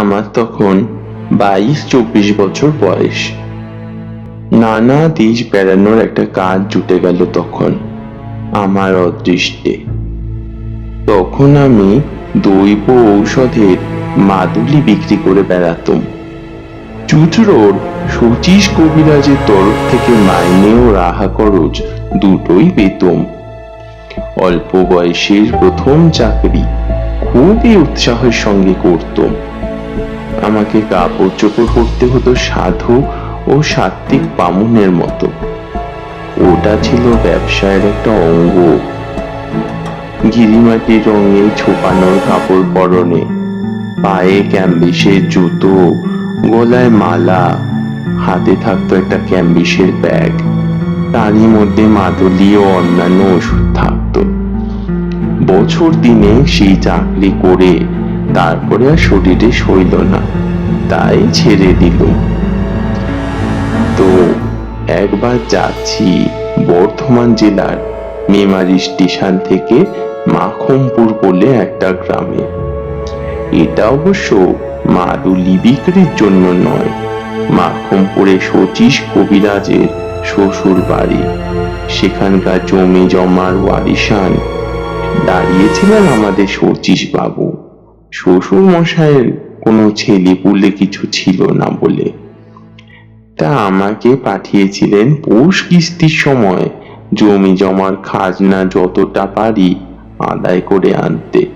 আমার তখন বাইশ চব্বিশ বছর বয়স। নানা দেশ বেড়ানোর একটা কাজ জুটে গেল তখন, আমার অদৃষ্টে। তখন আমি দৈব ঔষধের মাদুলি বিক্রি করে বেড়াতাম। চুচড়োর শচীশ কবিরাজের তরফ থেকে মাইনে ও রাহা খরচ দুটোই পেতম। অল্প বয়সের প্রথম চাকরি খুবই উৎসাহের সঙ্গে করতাম। আমাকে কাপড় চোপড় পরতে হতো সাধু ও সাত্বিক বামুনের মতো। ওটা ছিল ব্যবসায়ের একটা অঙ্গ। গিরিমাটির রঙে ছোপানোর কাপড় পরনে, পায়ে ক্যাম্বিসের জুতো, গলায় মালা, হাতে থাকতো একটা ক্যাম্বিসের ব্যাগ। তারই মধ্যে মাদুলি ও অন্যান্য ওষুধ থাকতো। বছর দিনে সেই চাকরি করে তারপরে আর শরীরে সইল না, তাই ছেড়ে দিল। তো একবার যাচ্ছি বর্ধমান জেলার মেমারি স্টেশন থেকে মাখমপুর বলে একটা গ্রামে। এটা অবশ্য মাদুলি বিক্রির জন্য নয়, মাখমপুরে শচীশ কবিরাজের শ্বশুর বাড়ি সেখানকার জমি জমার ওয়ারিশান। দাঁড়িয়েছিলেন আমাদের শচীশ বাবু। শ্বশুর মশাইয়ের কোনো ছেলে পুলে কিছু ছিল না বলে। তা আমাকে পাঠিয়েছিলেন পৌষ কিস্তির সময়, জমি জমার খাজনা যতটা পারি আদায় করে আনতে।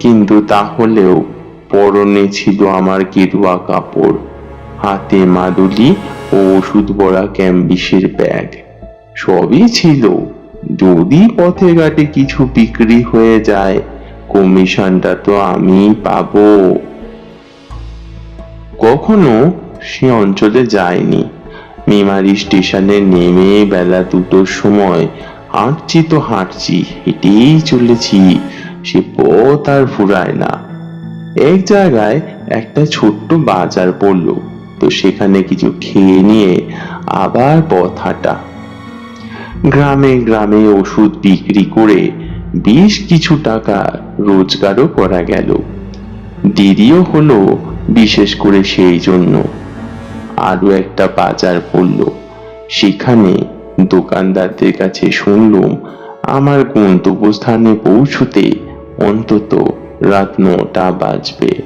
কিন্তু তাহলেও পরনে ছিল আমার গেরুয়া কাপড়, হাতে মাদুলি ও ওষুধ ভরা ক্যাম্বিসের ব্যাগ। সবই ছিল। যদি পথে ঘাটে কিছু বিক্রি হয়ে যায় কমিশনটা তো আমি পাবো। কখনো সে অঞ্চলে যায়নি। মেমারি স্টেশনে নেমে বেলা দুটোর সময় হাঁটছি তো হাঁটছি, হেঁটেই চলেছি। সে পথ আর ফুরায় না। এক জায়গায় একটা ছোট্ট বাজার পড়ল, তো সেখানে কিছু খেয়ে নিয়ে আবার পথ হাঁটা। গ্রামে গ্রামে ওষুধ বিক্রি করে বেশ কিছু টাকা রোজগারও করা গেল। দেরিও হলো বিশেষ করে সেই জন্য। আরও একটা বাজার পড়ল। সেখানে দোকানদারদের কাছে শুনলুম, আমার গন্তব্যস্থানে পৌঁছতে অন্তত রাত নটা বাজবে।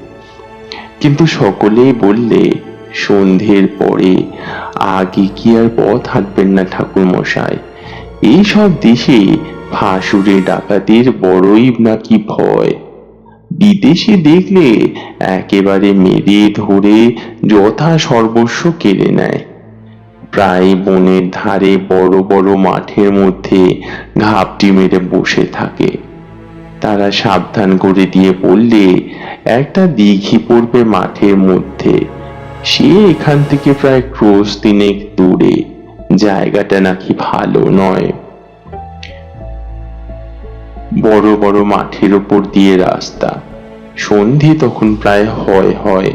কিন্তু সকলেই বললে, সন্ধ্যের পরে আগে কি আর পথ হাঁটবেন না ঠাকুর মশাই এইসব দেশে ফাঁসুরে ডাকাতির বড়ই নাকি ভয়। বিদেশে দেখলে একেবারে মেরে ধরে যথা সর্বস্ব কেড়ে নেয়। প্রায় বনের ধারে বড় বড় মাঠের মধ্যে ঘাপটি মেরে বসে থাকে। তারা সাবধান করে দিয়ে বললে, একটা দিঘি পড়বে মাঠের মধ্যে। সে এখান থেকে প্রায় ক্রোশ তিনেক দূরে। জায়গাটা নাকি ভালো নয়। বড় বড় মাঠের ওপর দিয়ে রাস্তা। সন্ধে তখন প্রায় হয় হয়।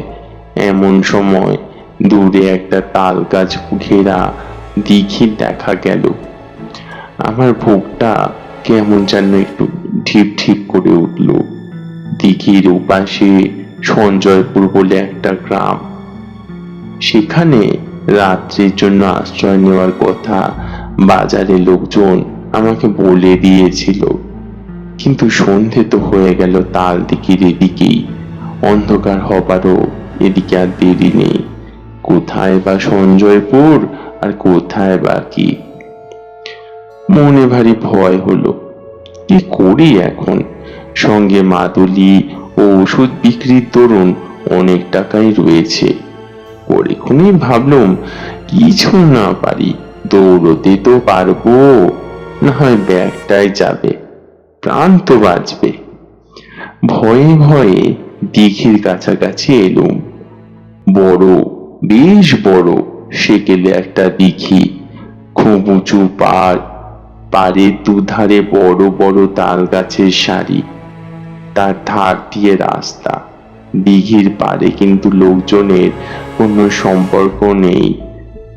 এমন সময় দূরে একটা তাল গাছ ঘেরা দিঘি দেখা গেল। আমার ভোগটা কেমন যেন একটু ঢিপ ঢিপ করে উঠল। দিঘির ওপাশে সঞ্জয়পুর বলে একটা গ্রাম। সেখানে রাত্রির জন্য আশ্রয় নেওয়ার কথা বাজারে লোকজন আমাকে বলে দিয়েছিল। কিন্তু সন্ধে তো হয়ে গেল তাল দিকির এদিকেই অন্ধকার হবারও এদিকে আর দেরি নেই। কোথায় বা সঞ্জয়পুর আর কোথায় বা কি? মনে ভারী ভয় হলো, কি করি এখন? সঙ্গে মাদুলি ও ওষুধ বিক্রির দরুন অনেক টাকাই রয়েছে। পরেক্ষণেই ভাবলাম, কিছু না পারি, দৌড়তে তো পারব। না হয় ব্যাগটাই যাবে, প্রাণ তো বাঁচবে। ভয়ে ভয়ে দিঘির কাছাকাছি এলুম। বড়, বেশ বড়, সেকেলে একটা দিঘি। খুব উঁচু পাড় পাড়ের দুধারে বড় বড় তাল গাছের সারি। তার ধার দিয়ে রাস্তা। দিঘির পারে কিন্তু লোকজনের কোনো সম্পর্ক নেই।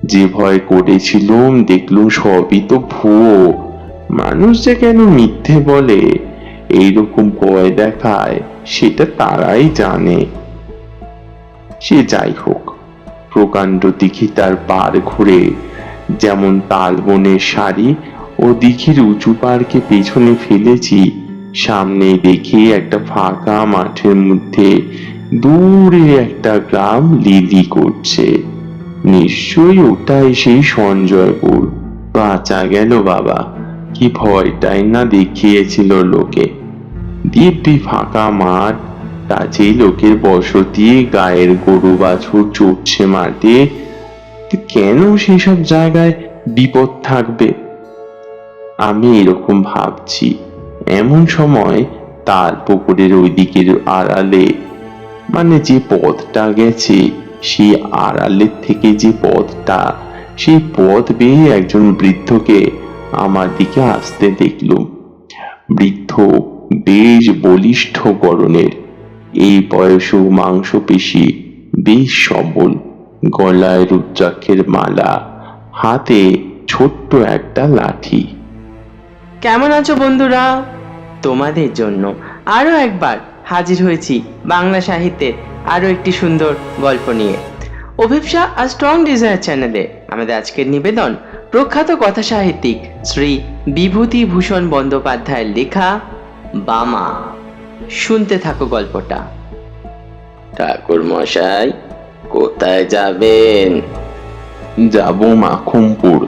যে ভয় করেছিলুম, দেখলুম সবই তো ভুয়ো। মানুষ যে কেন মিথ্যে বলে, এইরকম ভয় দেখায়, সেটা তারাই জানে। সে যাই হোক, প্রকাণ্ড দিঘি তার পার ঘুরে, যেমন তালবনের শাড়ি ও দিঘির উঁচু পাড়কে পেছনে ফেলেছি সামনে দেখি একটা ফাঁকা মাঠের মধ্যে দূরে একটা গ্রাম লিলি করছে। নিশ্চয়ই ওটাই সেই সঞ্জয়পুর বাঁচা গেল বাবা। কি ভয়টাই না দেখিয়েছিল লোকে। দিব্যি ফাঁকা মাঠ কাছেই লোকের বসতি, গায়ের গরু বাছুর চড়ছে মাঠে। কেন সেসব জায়গায় বিপদ থাকবে? আমি এরকম ভাবছি। এমন সময় তার পুকুরের ওই দিকের আড়ালে মানে যে পথটা গেছে, সেই আড়ালের থেকে যে পথটা, সেই পথ বেয়ে একজন বৃদ্ধকে আমার দিকে আসতে দেখলুম বৃদ্ধ বেশ বলিষ্ঠ গড়নের এই বয়সেও মাংসপেশি, বেশ সবল। গলায় রুদ্রাক্ষের মালা, হাতে ছোট্ট একটা লাঠি। কেমন আছো বন্ধুরা? তোমাদের জন্য আরও একবার হাজির হয়েছি বাংলা সাহিত্যের আরও একটি সুন্দর গল্প নিয়ে। অভিপসা আর স্ট্রং ডিজায়ার চ্যানেলে আমাদের আজকের নিবেদন প্রখ্যাত কথা সাহিত্যিক শ্রী বিভূতি ভূষণ বন্দ্যোপাধ্যায়ের লেখা বামা। শুনতে থাকো গল্পটা। ঠাকুর মশাই কোথায় যাবেন? যাব মাখুমপুর।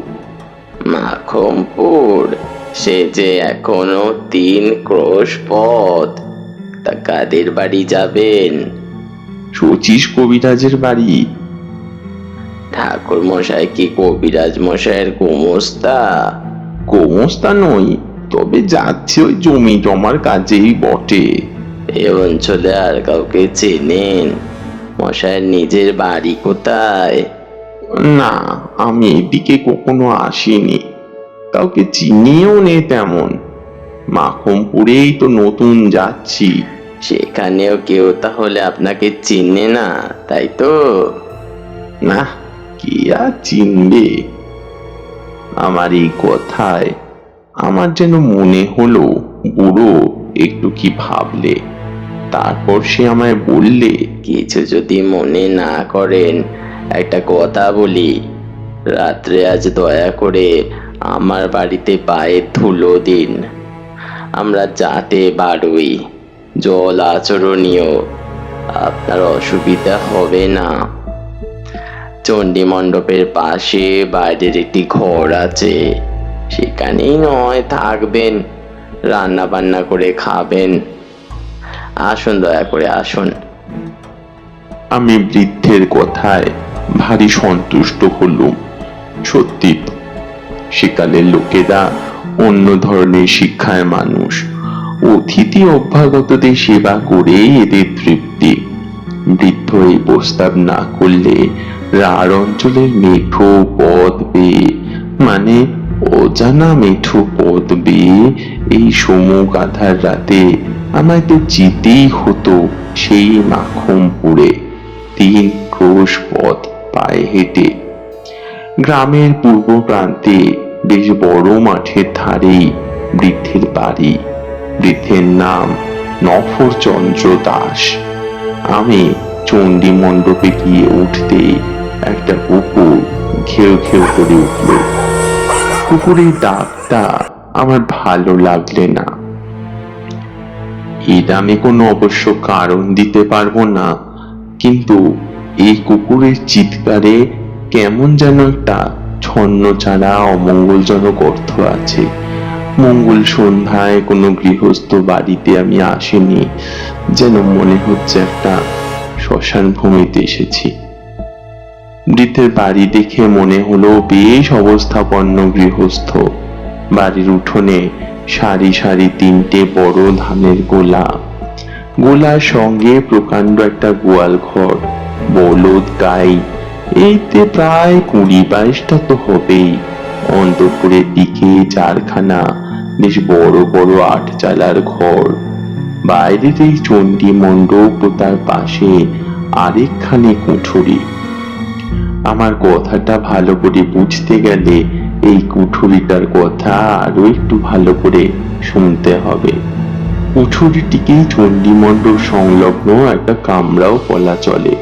মাখমপুর? সে যে এখনও তিন ক্রোশ পথ তা কাদের বাড়ি যাবেন? শচীশ কবিরাজের বাড়ি। ঠাকুর মশাই কি কবিরাজ মশাইয়ের গোমস্তা গোমস্তা নই তবে যাচ্ছে ওই জমি জমার কাজেই বটে। এ অঞ্চলে আর কাউকে চেনেন? মশাইয়ের নিজের বাড়ি কোথায়? না আমি এদিকে কখনো আসিনি। কাউকে চিনিও নেই তেমন। মাখমপুরেই তো নতুন যাচ্ছি। সেখানেও কেউ তাহলে আপনাকে চিনে না তাই তো? না কে আর চিনবে? আমার এই কথায় আমার যেন মনে হলো বুড়ো একটু কি ভাবলে। তারপর সে আমায় বললে কিছু যদি মনে না করেন একটা কথা বলি। রাত্রে আজ দয়া করে আমার বাড়িতে পায়ের ধুলো দিন। আমরা যাতে বাড়ুই, জল আচরণীয়। আপনার অসুবিধা হবে না। চণ্ডী মণ্ডপের পাশে বাইরের একটি ঘর আছে। সেখানেই নয়, থাকবেন। রান্না বান্না করে খাবেন। আসুন, দয়া করে আসুন। আমি বৃদ্ধের কথায় ভারী সন্তুষ্ট হলুম। সত্যি সেকালের লোকেরা অন্য ধরনের শিক্ষায় মানুষ। অতিথি অভ্যাগতদের সেবা করেই এদের তৃপ্তি। বৃদ্ধ এই প্রস্তাব না করলে রার অঞ্চলের মেঠো পদ বেয়ে মানে অজানা মেঠো পদ বেয়ে এই সমুখ আধার রাতে আমায় তো যেতেই হতো সেই মাখম মাখমপুরে তিন ক্রোশ পথ পায়ে হেঁটে। গ্রামের পূর্ব প্রান্তে বেশ বড় মাঠের ধারেই বৃদ্ধের বাড়ি। বৃদ্ধের নাম নফরচন্দ্র দাস। আমি চণ্ডী মণ্ডপে গিয়ে উঠতে একটা কুকুর ঘেউ ঘেউ করে উঠল। কুকুরের ডাকটা আমার ভালো লাগলে না। এর আমি কোনো অবশ্য কারণ দিতে পারব না, কিন্তু এই কুকুরের চিৎকারে কেমন যেন একটা ছন্ন ছাড়া অমঙ্গলজনক অর্থ আছে। মঙ্গল সন্ধ্যায় কোনো গৃহস্থ বাড়িতে আমি আসিনি, যেন মনে হচ্ছে একটা শ্মশান ভূমিতে এসেছি। বৃদ্ধের বাড়ি দেখে মনে হলো বেশ অবস্থাপন্ন গৃহস্থ। বাড়ির উঠোনে সারি সারি তিনটে বড় ধানের গোলা। গোলার সঙ্গে প্রকাণ্ড একটা গোয়াল ঘর, বলদ গাই এইতে প্রায় কুড়ি বাইশটা তো হবেই। অন্তপুরের দিকে চারখানা বেশ বড় বড় আট চালার ঘর। বাইরের এই চণ্ডী মণ্ডপ ও তার পাশে আরেকখানি কুঠুরি। আমার কথাটা ভালো করে বুঝতে গেলে এই কুঠুরিটার কথা আরও একটু ভালো করে শুনতে হবে। কুঠুরিটিকেই চণ্ডীমণ্ডপ সংলগ্ন একটা কামরাও বলা চলে।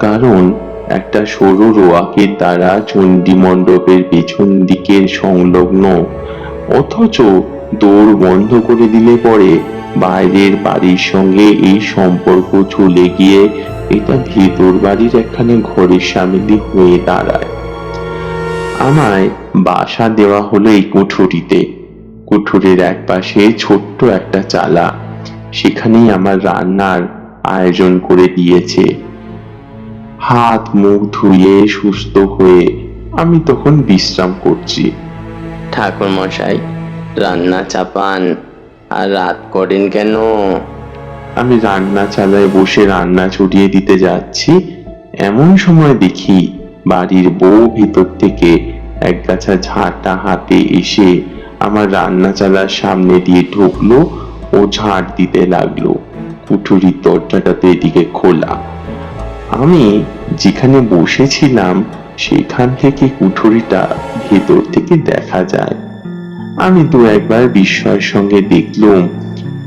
কারণ একটা সরু রোয়াকের দ্বারা চণ্ডী মণ্ডপের পেছন দিকের সংলগ্ন, অথচ দৌড় বন্ধ করে দিলে পরে বাইরের বাড়ির সঙ্গে এই সম্পর্ক চলে গিয়ে এটা ভেতর বাড়ির একখানে ঘরের সামিলি হয়ে দাঁড়ায়। আমায় বাসা দেওয়া হলো এই কুঠুরিতে। কুঠুরির এক পাশে ছোট্ট একটা চালা, সেখানেই আমার রান্নার আয়োজন করে দিয়েছে। হাত মুখ ধুয়ে সুস্থ হয়ে আমি তখন বিশ্রাম করছি। ঠাকুর মশাই রান্না চাপান। আর রাত করেন কেন? আমি রান্না চালায় বসে রান্না চড়িয়ে দিতে যাচ্ছি। এমন সময় দেখি বাড়ির বউ ভিতর থেকে এক গাছা ঝাঁটা হাতে এসে আমার রান্না চালার সামনে দিয়ে ঢুকলো ও ঝাঁট দিতে লাগল। কুঠুরির দরজাটাতে এদিকে খোলা। আমি যেখানে বসেছিলাম, সেখান থেকে কুঠুরিটা ভেতর থেকে দেখা যায়। আমি দু একবার বিস্ময়ের সঙ্গে দেখলুম,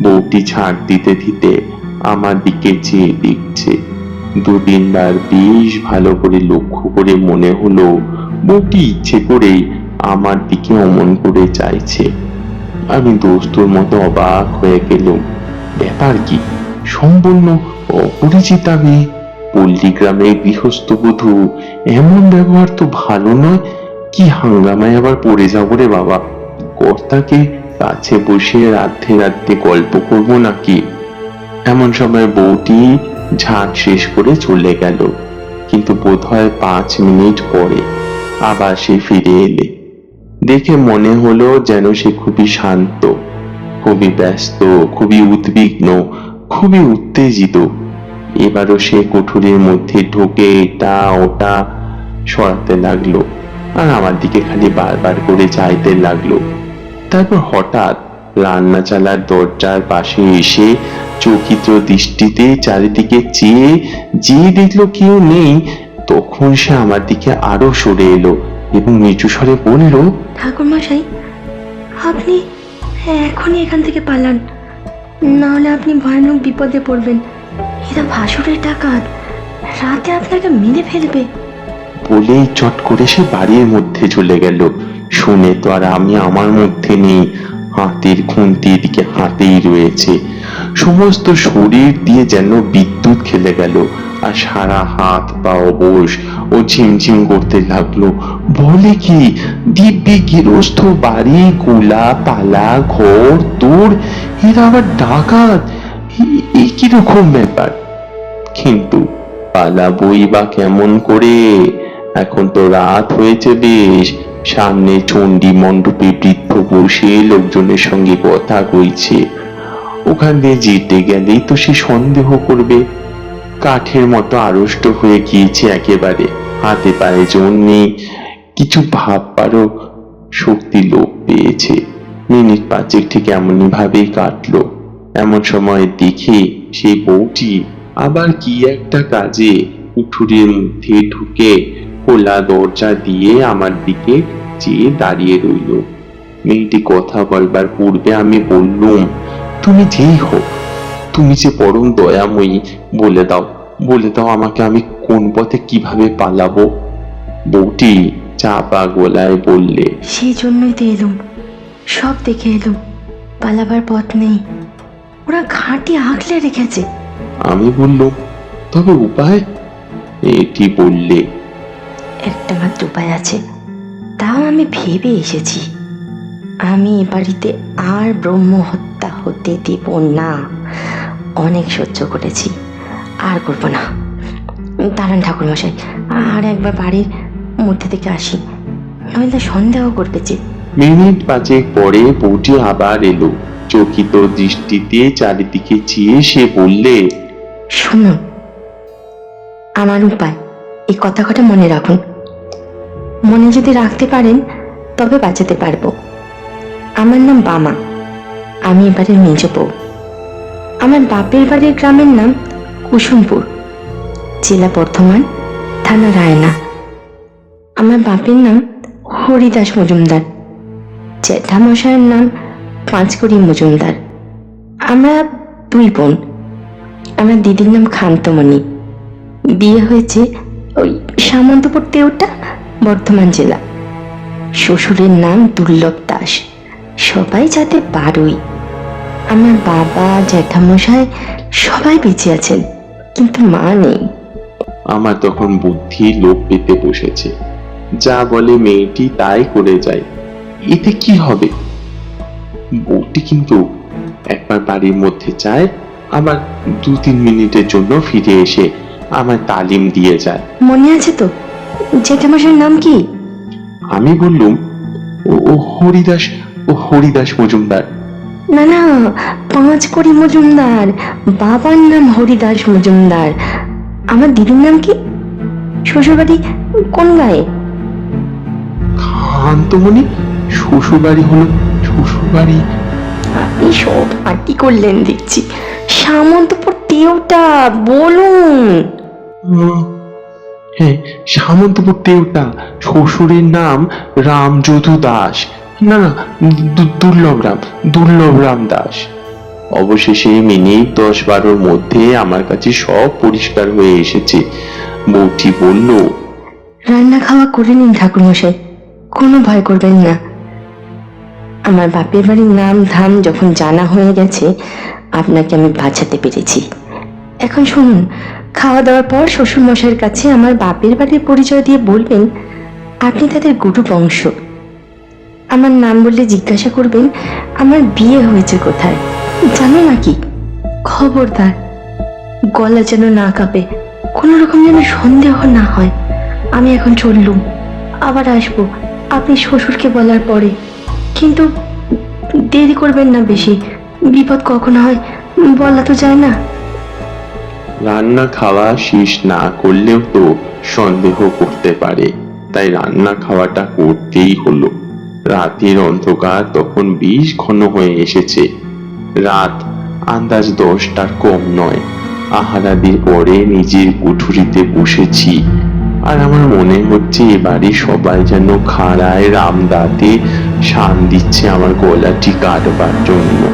বউটি ছাড় দিতে দিতে আমার দিকে চেয়ে দেখছে। দু তিনবার বেশ ভালো করে লক্ষ্য করে মনে হলো, বউটি ইচ্ছে করে আমার দিকে অমন করে চাইছে। আমি দোস্তুর মতো অবাক হয়ে গেলুম। ব্যাপার কি? সম্পূর্ণ অপরিচিতা মেয়ে? পল্লী গ্রামের গৃহস্থ বধূ, এমন ব্যবহার তো ভালো নয়। কি হাঙ্গামায় আবার পড়ে যাব রে বাবা? কর্তাকে কাছে বসে রাধে রাধে গল্প করব নাকি? এমন সময় বউটি ঝাঁট শেষ করে চলে গেল, কিন্তু বোধ হয় পাঁচ মিনিট পরে আবার সে ফিরে এলে। দেখে মনে হলো যেন সে খুবই শান্ত, খুবই ব্যস্ত, খুবই উদ্বিগ্ন, খুবই উত্তেজিত। এবারও সে কুঠুরির মধ্যে ঢুকে এটা ওটা সরাতে লাগল আর আমার দিকে খালি বারবার করে চাইতে লাগল। তারপর হঠাৎ রান্না চালার দরজার পাশে এসে চকিত দৃষ্টিতে চারিদিকে চেয়ে যে দেখল কেউ নেই, তখন সে আমার দিকে আরও সরে এলো এবং নিচু স্বরে বলল, ঠাকুরমশাই, আপনি এখনই এখান থেকে পালান। নাহলে আপনি ভয়ানক বিপদে পড়বেন। এরা ভাসুরের ডাকাত। রাতে আপনাকে মেরে ফেলবে। বলেই চট করে সে বাড়ির মধ্যে চলে গেল। শুনে তো আর আমি আমার মধ্যে নেই। এদিকে হাতেই রয়েছে। সমস্ত শরীর দিয়ে যেন বিদ্যুৎ খেলে গেল। আর সারা হাত পা অবশ ও ঝিমঝিম করতে লাগল। বলে কি, দিব্যি গৃহস্থ বাড়ি গোলা পালা, ঘর, তোর, এরা আবার ডাকাত। এ- কীরকম ব্যাপার? কিন্তু পালাবই বা কেমন করে? এখন তো রাত হয়েছে বেশ। সামনে চণ্ডী মণ্ডপে বৃদ্ধ বসে লোকজনের সঙ্গে কথা কইছে। ওখান দিয়ে যেতে গেলেই তো সে সন্দেহ করবে। কাঠের মতো আড়ষ্ট হয়ে গিয়েছে একেবারে। হাতে পায়ে জোর নেই। কিছু ভাববারও শক্তি লোপ পেয়েছে। মিনিট পাঁচেক ঠিক এমনই ভাবেই কাটলো। এমন সময় দেখে সেই বউটি আবার কি একটা কাজে উঠুরির মধ্যে ঢুকে খোলা দরজা দিয়ে আমার দিকে চেয়ে দাঁড়িয়ে রইল। মেয়েটি কথা বলবার পূর্বে আমি বললুম, তুমি যেই হোক, তুমি যে পরম দয়াময়ী, বলে দাও বলে দাও আমাকে আমি কোন পথে কীভাবে পালাবো? বউটি চাপা গলায় বললে, সেই জন্যই তো এলুম, সব দেখে এলুম, পালাবার পথ নেই। ওরা ঘাঁটি আঁকলে রেখেছে। আমি বললুম তবে উপায়? এটি বললে। একটা মাত্র উপায় আছে। তাও আমি ভেবে এসেছি। আমি এ বাড়িতে আর ব্রহ্ম হত্যা হতে দেব না। অনেক সহ্য করেছি। আর করব না। দাঁড়ান ঠাকুরমশাই আর একবার বাড়ির মধ্যে থেকে আসি। নইলে সন্দেহ করবে যে মিনিট পাঁচেক পরে বউটি আবার এলো। চকিত দৃষ্টিতে চারিদিকে চেয়ে সে বললে শুনুন আমার উপায়। এই কথা কটা মনে রাখুন। মনে যদি রাখতে পারেন, তবে বাঁচাতে পারব। আমার নাম বামা। আমি এবারের মেজ বউ। আমার বাপের বাড়ির গ্রামের নাম কুসুমপুর। জেলা বর্ধমান, থানা রায়না। আমার বাপের নাম হরিদাস মজুমদার। জ্যাঠামশাইয়ের নাম পাঁচকড়ি মজুমদার। আমরা দুই বোন। আমার দিদির নাম খান্তমণি। বিয়ে হয়েছে ওই সামন্তপুর তেওটা বর্ধমান জেলা। শ্বশুরের নাম দুর্লভ দাস। সবাই যাতে বারোই। আমার বাবা, জ্যাঠামশাই সবাই বেঁচে আছেন, কিন্তু মা নেই। আমার তখন বুদ্ধি লোপ পেতে বসেছে। যা বলে মেয়েটি তাই করে যায়। এতে কি হবে? বউটি কিন্তু একবার বাড়ির মধ্যে যায় আবার দু তিন মিনিটের জন্য ফিরে এসে আমার তালিম দিয়ে যায়। মনে আছে তো জ্যাঠামশাইয়ের নাম কি? আমি বললুম ও হরিদাস ও হরিদাস মজুমদার। না না পাঁচ কড়ি মজুমদার বাবার নাম হরিদাস মজুমদার। আমার দিদির নাম কি? শ্বশুরবাড়ি কোন গায়ে? কান্তমণি শ্বশুরবাড়ি হলো শ্বশুরবাড়ি আপনি সব পার্টি করলেন দেখছি। সামন্তপুর টেউটা বলুন। হ্যাঁ সামন্তপুর দেউতা শ্বশুরের নাম রামযদু দাস। না না দুর্লভ রাম দুর্লভ রাম দাস। অবশেষে মিনিট দশ বারোর মধ্যে আমার কাছে সব পরিষ্কার হয়ে এসেছে। বউটি বলল রান্না খাওয়া করে নিন ঠাকুরমশাই কোনো ভয় করবেন না। আমার বাপের বাড়ির নাম ধাম যখন জানা হয়ে গেছে, আপনাকে আমি বাঁচাতে পেরেছি। এখন শুনুন, খাওয়া দাওয়ার পর শ্বশুর মশাইয়ের কাছে আমার বাপের বাড়ির পরিচয় দিয়ে বলবেন, আপনি তাদের গুরু বংশ। আমার নাম বললে জিজ্ঞাসা করবেন, আমার বিয়ে হয়েছে কোথায়? জানো নাকি খবরদার, গলা যেন না কাঁপে, কোনো রকম যেন সন্দেহ না হয়। আমি এখন চললুম, আবার আসব, আপনি শ্বশুরকে বলার পরে। কিন্তু দেরি করবেন না বেশি। বিপদ কখন হয়, বলা তো যায় না। রান্না খাওয়া শেষ না করলেও তো সন্দেহ করতে পারে। তাই রান্না খাওয়াটা করতেই হলো। রাতের অন্ধকার তখন বেশ ঘন হয়ে এসেছে। রাত আন্দাজ দশটার কম নয়। আহারাদির পরে নিজের কুঠুরিতে বসেছি। আর আমার মনে হচ্ছে এবারে সবাই যেন খাড়ায় রামদাতে শান দিচ্ছে আমার গলাটি কাটবার জন্য।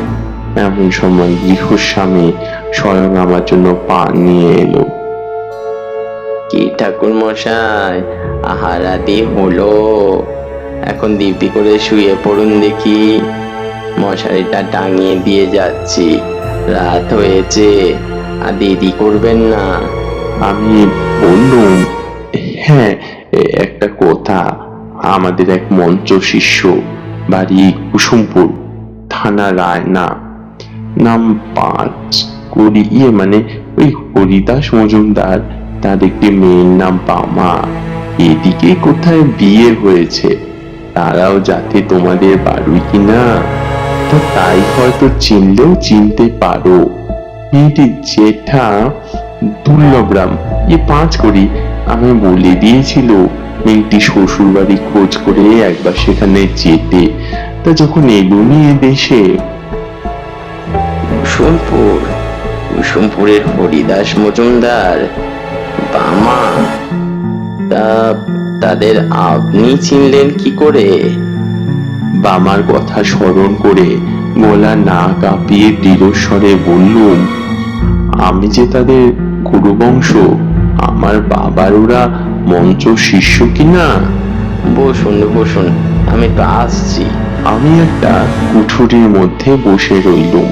এমন সময় গৃহস্বামী স্বয়ং আমার জন্য পান নিয়ে এলো। কি ঠাকুর মশাই আহারাদি হলো। এখন দিব্যি করে শুয়ে পড়ুন দেখি। মশারিটা টাঙিয়ে দিয়ে যাচ্ছি। রাত হয়েছে আর দেরি করবেন না। আমি বললুম হ্যাঁ একটা কথা। আমাদের এক মঞ্চ শিষ্য, বাড়ি কুসুমপুর, থানা রায়না। নাম পাঁচ করি ইয়ে মানে ওই হরিদাস মজুমদার, তার একটি মেয়ের নাম পামা। এদিকে কোথায় বিয়ে হয়েছে? তারাও যাতে তোমাদের বাড়ুই কিনা? তো তাই হয়তো চিনলেও চিনতে পারো। মেয়েটি জেঠা দুর্লভরাম, এ পাঁচ করি আমি বলে দিয়েছিল। মেয়েটি শ্বশুর বাড়ি খোঁজ করে একবার সেখানে যেতে। তা যখন এলো নিয়ে দেশে কুসুমপুর কুসুমপুরের হরিদাস মজুমদার বামা তা তাদের আপনি চিনলেন কি করে? বামার কথা স্মরণ করে গলা না কাঁপিয়ে দৃঢ়স্বরে বললুম আমি যে তাদের গুরুবংশ আমার বাবার ওরা মঞ্চ শিষ্য কিনা? বসুন বসুন আমি তো আসছি। আমি একটা কুঠুরির মধ্যে বসে রইলুম।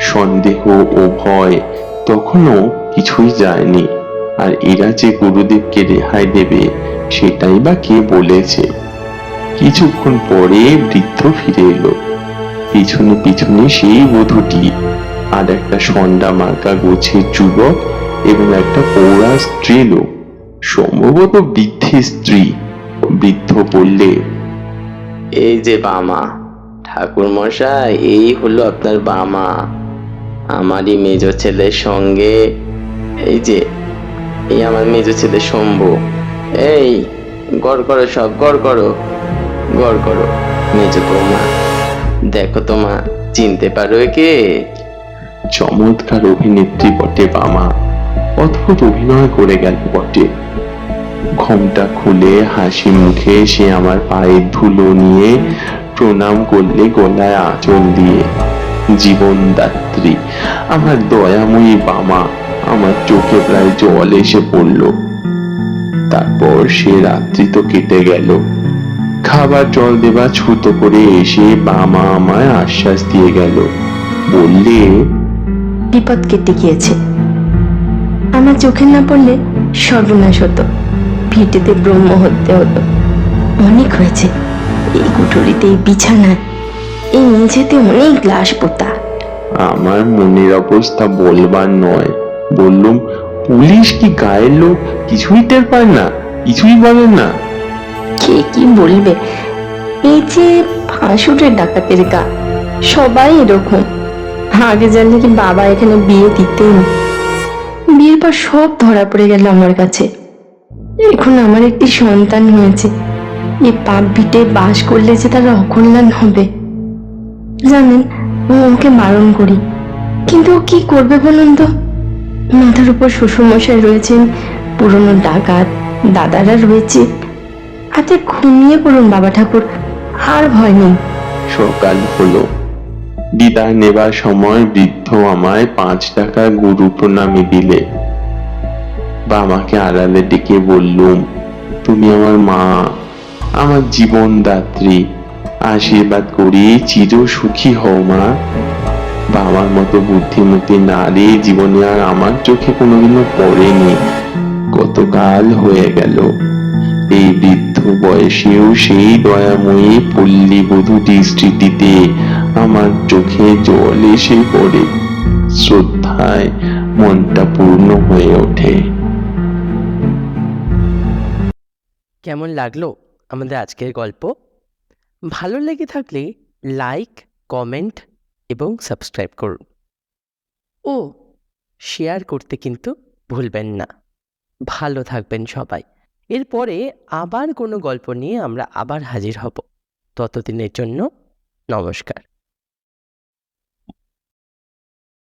সন্দেহ ও ভয় তখনও কিছুই যায়নি। আর এরা যে গুরুদেবকে রেহাই দেবে সেটাই বা কে বলেছে? কিছুক্ষণ পরে বৃদ্ধ ফিরে এলো। পিছনে পিছনে সেই বধূটি আর একটা সন্ডা মার্কা গোছের যুবক এবং একটা পৌরা স্ত্রী লোক সম্ভবত বৃদ্ধি স্ত্রী। বৃদ্ধ বললে এই যে বামা ঠাকুর মশাই এই হলো আপনার বামা। আমারই মেজ ছেলের সঙ্গে এই যে এই আমার মেজ ছেলে শম্ভু। এই গড় করো সব গড় করো গড় করো মেজ বৌমা। দেখো তোমা চিনতে পারো একে? চমৎকার অভিনেত্রী বটে বামা। অদ্ভুত অভিনয় করে গেল বটে। ঘোমটা খুলে হাসি মুখে সে আমার পায়ের ধুলো নিয়ে প্রণাম করলে গলায় আঁচল দিয়ে জীবনদাত্রী আমার দয়াময়ী বামা আমার চোখে প্রায় জল এসে পড়ল। তারপর সে রাত্রি তো কেটে গেল। খাবার জল দেবা ছুতো করে এসে বামা আমায় আশ্বাস দিয়ে গেল, বললে, বিপদ কেটে গিয়েছে। আমার চোখে না পড়লে সর্বনাশ হতো। ভিটেতে ব্রহ্ম হতে হতো। অনেক হয়েছে। এই কুঠুরিতে এই বিছানায় এই মেঝেতে অনেক লাশ পোতা। আমার মনের অবস্থা বলবার নয়। বললুম পুলিশ কি গায়ের লোক? কিছুই টের পায় না কিছুই বলে না। কে কি বলবে? এই যে ফাঁসুটের ডাকাতের গা সবাই এরকম। আগে জানলে কি বাবা এখানে বিয়ে দিতেন? বিয়ের পর সব ধরা পড়ে গেল আমার কাছে। এখন আমার একটি সন্তান হয়েছে। এই পাপ ভিটে বাস করলে যে তার অকল্যাণ হবে। জানেন, ও ওকে বারণ করি। কিন্তু ও কি করবে বলুন তো? মাথার উপর শ্বশুরমশাই রয়েছেন, পুরনো ডাকাত, দাদারা রয়েছে। হাতে ঘুমিয়ে পড়ুন বাবা ঠাকুর, আর ভয় নেই। সকাল হলো। বিদায় নেবার সময় বৃদ্ধ আমায় পাঁচ টাকা গুরু প্রণামী দিলে। বাবাকে আড়ালে ডেকে বললুম, তুমি আমার মা, আমার জীবন দাত্রী আশীর্বাদ করি চির সুখী হও মা। বাবার মতো বুদ্ধিমতী নারী জীবনে আর আমার চোখে কোনোদিনও পড়েনি। কতকাল হয়ে গেল। এই বৃদ্ধ বয়সেও সেই দয়াময়ী পল্লী বধূ দৃষ্টিটিতে আমার চোখে জল এসে পড়ে। শ্রদ্ধায় মনটা পূর্ণ হয়ে ওঠে। কেমন লাগল আমাদের আজকের গল্প? ভালো লেগে থাকলে লাইক, কমেন্ট এবং সাবস্ক্রাইব করুন। ও, শেয়ার করতে কিন্তু ভুলবেন না। ভালো থাকবেন সবাই। এরপরে আবার কোনো গল্প নিয়ে আমরা আবার হাজির হব। ততদিনের জন্য নমস্কার।